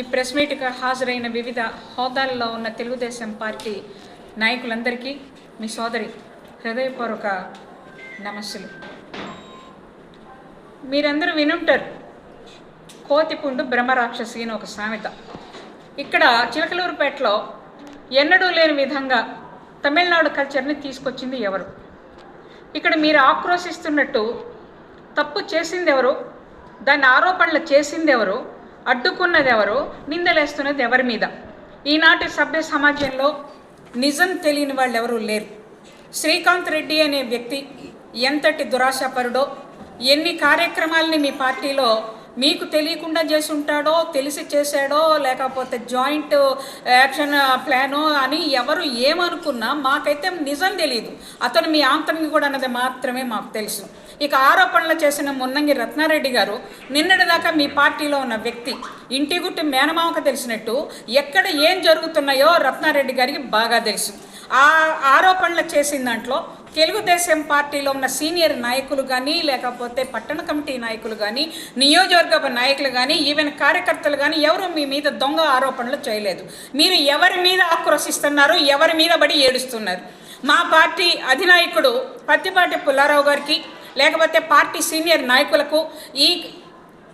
ఈ ప్రెస్ మీట్కి హాజరైన వివిధ హోదాల్లో ఉన్న తెలుగుదేశం పార్టీ నాయకులందరికీ మీ సోదరి హృదయపూర్వక నమస్సులు. మీరందరూ వినుంటారు కోతిపుండు బ్రహ్మరాక్షసి అని ఒక సామెత. ఇక్కడ చిలకలూరుపేటలో ఎన్నడూ లేని విధంగా తమిళనాడు కల్చర్ని తీసుకొచ్చింది ఎవరు? ఇక్కడ మీరు ఆక్రోశిస్తున్నట్టు తప్పు చేసింది ఎవరు దాని ఆరోపణలు చేసింది ఎవరు అడ్డుకున్నది ఎవరు నిందలేస్తున్నది ఎవరి మీద? ఈనాటి సభ్య సమాజంలో నిజం తెలియని వాళ్ళు ఎవరూ లేరు. శ్రీకాంత్ రెడ్డి అనే వ్యక్తి ఎంతటి దురాశపరుడో ఎన్ని కార్యక్రమాలని మీ పార్టీలో మీకు తెలియకుండా చేసి ఉంటాడో తెలిసి చేశాడో లేకపోతే joint uh, action uh, plan అని ఎవరు ఏమనుకున్నా మాకైతే నిజం తెలియదు అతను మీ ఆంతర్ని కూడా అన్నది మాత్రమే మాకు తెలుసు. ఇక ఆరోపణలు చేసిన మున్నంగి రత్నారెడ్డి గారు నిన్నటిదాకా మీ పార్టీలో ఉన్న వ్యక్తి ఇంటి గుట్టి మేనమామకు తెలిసినట్టు ఎక్కడ ఏం జరుగుతున్నాయో రత్నారెడ్డి గారికి బాగా తెలుసు. ఆ ఆరోపణలు చేసిన దాంట్లో తెలుగుదేశం పార్టీలో ఉన్న సీనియర్ నాయకులు కానీ లేకపోతే పట్టణ కమిటీ నాయకులు కానీ నియోజకవర్గ నాయకులు కానీ ఈవెన్ కార్యకర్తలు కానీ ఎవరు మీ మీద దొంగ ఆరోపణలు చేయలేదు. మీరు ఎవరి మీద ఆక్రోశిస్తున్నారు ఎవరి మీద బడి ఏడుస్తున్నారు? మా పార్టీ అధినాయకుడు పత్తిపాటి పుల్లారావు గారికి లేకపోతే పార్టీ సీనియర్ నాయకులకు ఈ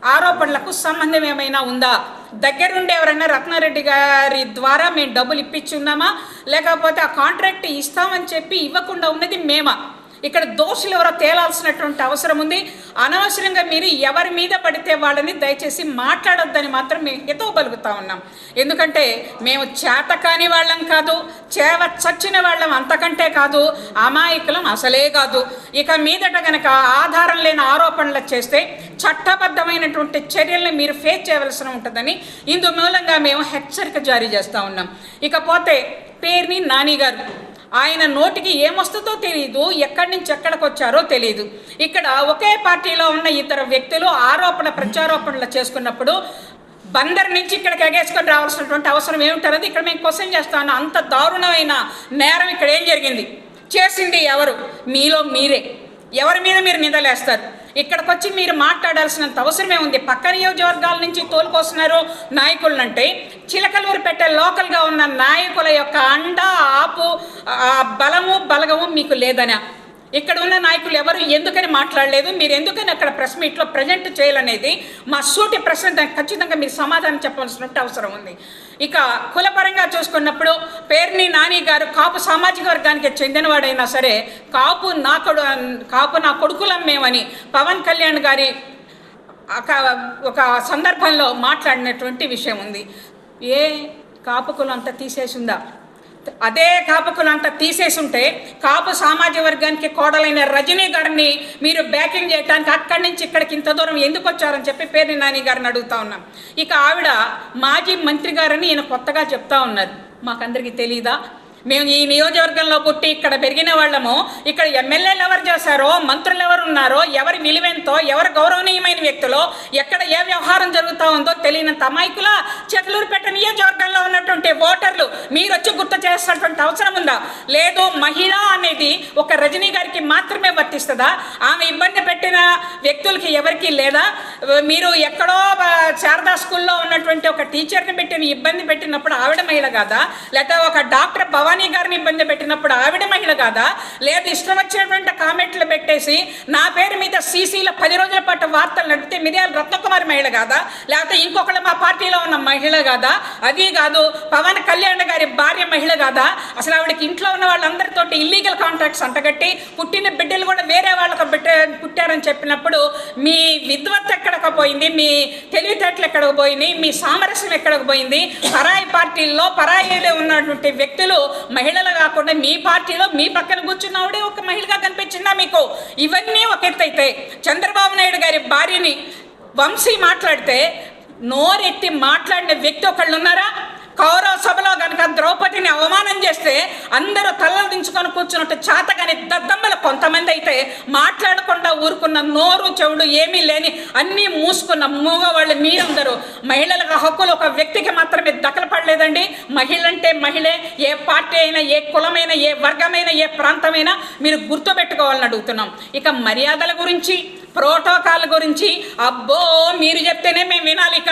ఆరోపణలకు సంబంధం ఏమైనా ఉందా? దగ్గరుండి ఎవరైనా రత్నారెడ్డి గారి ద్వారా మేము డబ్బులు ఇప్పించున్నామా? లేకపోతే ఆ కాంట్రాక్ట్ ఇస్తామని చెప్పి ఇవ్వకుండా ఉన్నది మేమా? ఇక్కడ దోషులు ఎవరో తేలాల్సినటువంటి అవసరం ఉంది. అనవసరంగా మీరు ఎవరి మీద పడితే వాళ్ళని దయచేసి మాట్లాడొద్దని మాత్రం మేము హితవు బలుగుతా ఉన్నాం. ఎందుకంటే మేము చేత కాని వాళ్ళం కాదు చేవ చచ్చిన వాళ్ళం అంతకంటే కాదు అమాయకులం అసలే కాదు. ఇక మీదట గనక ఆధారం లేని ఆరోపణలు చేస్తే చట్టబద్ధమైనటువంటి చర్యల్ని మీరు ఫేస్ చేయవలసి ఉంటుందని ఇందు మూలంగా మేము హెచ్చరిక జారీ చేస్తూ ఉన్నాం. ఇకపోతే పేర్ని నాని గారు ఆయన నోటికి ఏమొస్తుందో తెలియదు ఎక్కడి నుంచి ఎక్కడికి వచ్చారో తెలియదు ఇక్కడ ఒకే పార్టీలో ఉన్న ఇతర వ్యక్తులు ఆరోపణ ప్రత్యారోపణలు చేసుకున్నప్పుడు బందర్ నుంచి ఇక్కడికి ఎగేసుకొని రావాల్సినటువంటి అవసరం ఏమిటన్నది ఇక్కడ మేము క్వశ్చన్ చేస్తాను. అంత దారుణమైన నేరం ఇక్కడ ఏం జరిగింది? చేసింది ఎవరు? మీలో మీరే. ఎవరి మీద మీరు నిందలేస్తారు? ఇక్కడికి వచ్చి మీరు మాట్లాడాల్సినంత అవసరమే ఉంది. పక్క నియోజకవర్గాల నుంచి తోలుకొస్తున్నారు నాయకులనంటే చిలకలూరు పెట్టే లోకల్గా ఉన్న నాయకుల యొక్క అండ ఆపు బలము బలగము మీకు లేదనా? ఇక్కడ ఉన్న నాయకులు ఎవరు? ఎందుకని మాట్లాడలేదు? మీరు ఎందుకని అక్కడ ప్రెస్ మీట్లో ప్రజెంట్ చేయాలనేది మా సూటి ప్రశ్న దానికి ఖచ్చితంగా మీరు సమాధానం చెప్పాల్సిన అవసరం ఉంది. ఇక కులపరంగా చూసుకున్నప్పుడు పేర్ని నాని గారు కాపు సామాజిక వర్గానికి చెందినవాడైనా సరే కాపు నా కొడు కాపు నా కొడుకులం మేమని పవన్ కళ్యాణ్ గారి ఒక- ఒక సందర్భంలో మాట్లాడినటువంటి విషయం ఉంది. ఏ కాపు కులం అంతా తీసేసిందా? అదే కాపుకులంతా తీసేసుంటే కాపు సామాజిక వర్గానికి కోడలైన రజనీ గారిని మీరు బ్యాకింగ్ చేయడానికి అక్కడి నుంచి ఇక్కడికి ఇంత దూరం ఎందుకు వచ్చారని చెప్పి పేర్ని నాని గారిని అడుగుతా ఉన్నాం. ఇక ఆవిడ మాజీ మంత్రి గారని ఈయన కొత్తగా చెప్తా ఉన్నారు. మాకందరికీ తెలీదా? మేము ఈ నియోజకవర్గంలో పుట్టి ఇక్కడ పెరిగిన వాళ్ళము ఇక్కడ ఎమ్మెల్యేలు ఎవరు చేశారో మంత్రులు ఎవరు ఉన్నారో ఎవరి విలువెంతో ఎవరు గౌరవనీయమైన వ్యక్తులో ఎక్కడ ఏ వ్యవహారం జరుగుతూ ఉందో తెలియనంత అమాయకుల చెట్లూరుపేట నియోజకవర్గంలో ఉన్నటువంటి ఓటర్లు మీరు వచ్చి గుర్తు చేసినటువంటి అవసరం ఉందా? లేదు మహిళ అనేది ఒక రజనీ గారికి మాత్రమే వర్తిస్తుందా? ఆమె ఇబ్బంది పెట్టిన వ్యక్తులకి ఎవరికి లేదా? మీరు ఎక్కడో శారదా స్కూల్లో ఉన్నటువంటి ఒక టీచర్ని పెట్టిన ఇబ్బంది పెట్టినప్పుడు ఆవిడ మహిళ కాదా? లేదా ఒక డాక్టర్ భవన్ గారిని ఇబ్బంది పెట్టినప్పుడు ఆవిడ మహిళ కాదా? లేదు ఇష్టం వచ్చినటువంటి కామెంట్లు పెట్టేసి నా పేరు మీద సీసీలో పది రోజుల పాటు వార్తలు నడిపితే మిరియాల రత్నకుమారి మహిళ కాదా? లేకపోతే ఇంకొకళ్ళు మా పార్టీలో ఉన్న మహిళ కాదా? అది కాదు పవన్ కళ్యాణ్ గారి భార్య మహిళ కాదా? అసలు ఆవిడకి ఇంట్లో ఉన్న వాళ్ళందరితోటి ఇల్లీగల్ కాంట్రాక్ట్స్ అంటగట్టి పుట్టిన బిడ్డలు కూడా వేరే వాళ్ళకు బిడ్డ పుట్టారని చెప్పినప్పుడు మీ విద్వత్ ఎక్కడికి పోయింది మీ తెలివితేటలు ఎక్కడికి పోయినాయి మీ సామరస్యం ఎక్కడికి పోయింది పరాయి పార్టీల్లో పరాయిలో ఉన్నటువంటి వ్యక్తులు మహిళలు కాకుండా మీ పార్టీలో మీ పక్కన కూర్చున్నవాడే ఒక మహిళగా కనిపించిందా మీకు? ఇవన్నీ ఒక ఎత్తు అయితే చంద్రబాబు నాయుడు గారి భార్యని వంశీ మాట్లాడితే నోరెత్తి మాట్లాడిన వ్యక్తి ఒకళ్ళు ఉన్నారా? కౌరవ సభలో కనుక ద్రౌపదిని అవమానం చేస్తే అందరూ తలలు దించుకొని కూర్చున్నట్టు చాతగాని దద్దమ్మలు కొంతమంది అయితే మాట్లాడకుండా ఊరుకున్న నోరు చెవుడు ఏమీ లేని అన్నీ మూసుకున్న మూగవాళ్ళు మీరందరూ మహిళలకు హక్కులు ఒక వ్యక్తికి మాత్రమే దఖలపడలేదండి మహిళ అంటే మహిళే ఏ పార్టీ అయినా ఏ కులమైనా ఏ వర్గమైనా ఏ ప్రాంతమైనా మీరు గుర్తుపెట్టుకోవాలని అడుగుతున్నాం. ఇక మర్యాదల గురించి ప్రోటోకాల్ గురించి అబ్బో మీరు చెప్తేనే మేము వినాలి ఇక.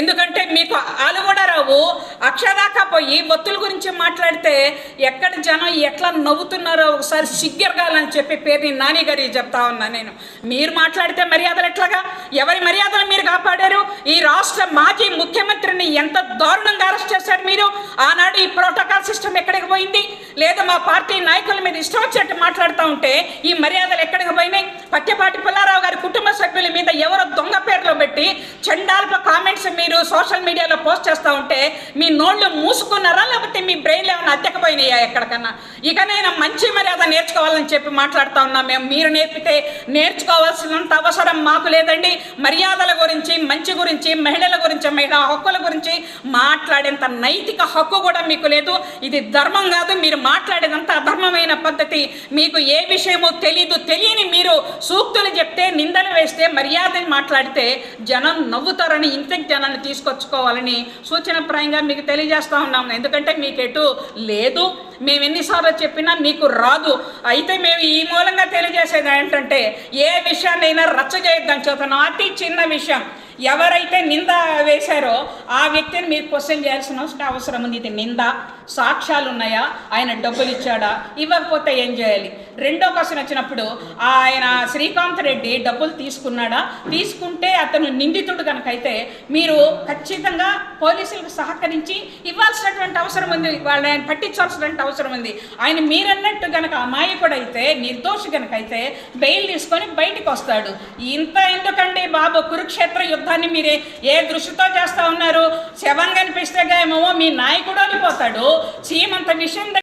ఎందుకంటే మీకు ఆలు కూడా రావు. అక్షదాకా పోయి ఒత్తుల గురించి మాట్లాడితే ఎక్కడ జనం ఎట్లా నవ్వుతున్నారో ఒకసారి సిగ్గరగాలని చెప్పి పేరుని నాని గారి చెప్తా ఉన్నా నేను. మీరు మాట్లాడితే మర్యాదలు ఎట్లాగా? ఎవరి మర్యాదలు మీరు కాపాడారు? ఈ రాష్ట్ర మాజీ ముఖ్యమంత్రిని ఎంత దారుణంగా అరెస్ట్ చేశారు మీరు? ఆనాడు ఈ ప్రోటోకాల్ సిస్టమ్ ఎక్కడికి పోయింది? లేదా మా పార్టీ నాయకుల మీద ఇష్టం వచ్చేట్టు మాట్లాడుతూ ఉంటే ఈ మర్యాదలు ఎక్కడికి పోయినాయి? పత్యపాటి పుల్లారావు గారి కుటుంబ సభ్యుల మీద ఎవరో దొంగ పేర్లు పెట్టి చండాల్ప కామెంట్స్ మీరు సోషల్ మీడియాలో పోస్ట్ చేస్తూ ఉంటే మీ నోళ్ళు మూసుకున్నారా? లేకపోతే మీ బ్రెయిన్లు ఏమైనా అద్దెకపోయినాయా ఎక్కడికన్నా? ఇకనైనా మంచి మర్యాద నేర్చుకోవాలని చెప్పి మాట్లాడుతూ ఉన్నాం. మేము మీరు నేర్పితే నేర్చుకోవాల్సినంత అవసరం మాకు లేదండి. మర్యాదల గురించి మంచి గురించి మహిళల గురించి మహిళా హక్కుల గురించి మాట్లాడేంత నైతిక హక్కు కూడా మీకు లేదు. ఇది ధర్మం కాదు. మీరు మాట్లాడేదంత అధర్మమైన పద్ధతి. మీకు ఏ విషయమో తెలీదు. తెలియని మీరు సూక్తులు చెప్తే నిందలు వేస్తే మర్యాదని మాట్లాడితే జనం నవ్వుతారని ఇంతకు జనాన్ని తీసుకొచ్చుకోవాలని సూచనప్రాయంగా మీకు తెలియజేస్తూ ఉన్నాము ఎందుకంటే మీకు ఎటు లేదు. మేము ఎన్నిసార్లు చెప్పినా మీకు రాదు. అయితే మేము ఈ మూలంగా తెలియజేసేది ఏంటంటే ఏ విషయాన్నైనా రచ్చ చేయొద్దని చెబుతున్నాం. అతి చిన్న విషయం. ఎవరైతే నింద వేశారో ఆ వ్యక్తిని మీరు క్వశ్చన్ చేయాల్సిన అవసరం- అవసరం ఉంది. ఇది నింద సాక్ష్యాలు ఉన్నాయా? ఆయన డబ్బులు ఇచ్చాడా? ఇవ్వకపోతే ఏం చేయాలి? రెండో క్వశ్చన్ వచ్చినప్పుడు ఆయన శ్రీకాంత్ రెడ్డి డబ్బులు తీసుకున్నాడా? తీసుకుంటే అతను నిందితుడు కనుకైతే మీరు ఖచ్చితంగా పోలీసులకు సహకరించి ఇవ్వాల్సినటువంటి అవసరం ఉంది. వాళ్ళని పట్టించాల్సినటువంటి అవసరం ఉంది. ఆయన మీరన్నట్టు గనక అమాయకుడు అయితే నిర్దోషి గనక అయితే బెయిల్ తీసుకొని బయటికి వస్తాడు. ఇంత ఎందుకండి బాబు? కురుక్షేత్ర పని మీరు ఏ దృష్టితో చేస్తా ఉన్నారు శవం కనిపిస్తే ఏమో మీ నాయకుడు అనిపోతాడు చీమంత విషయం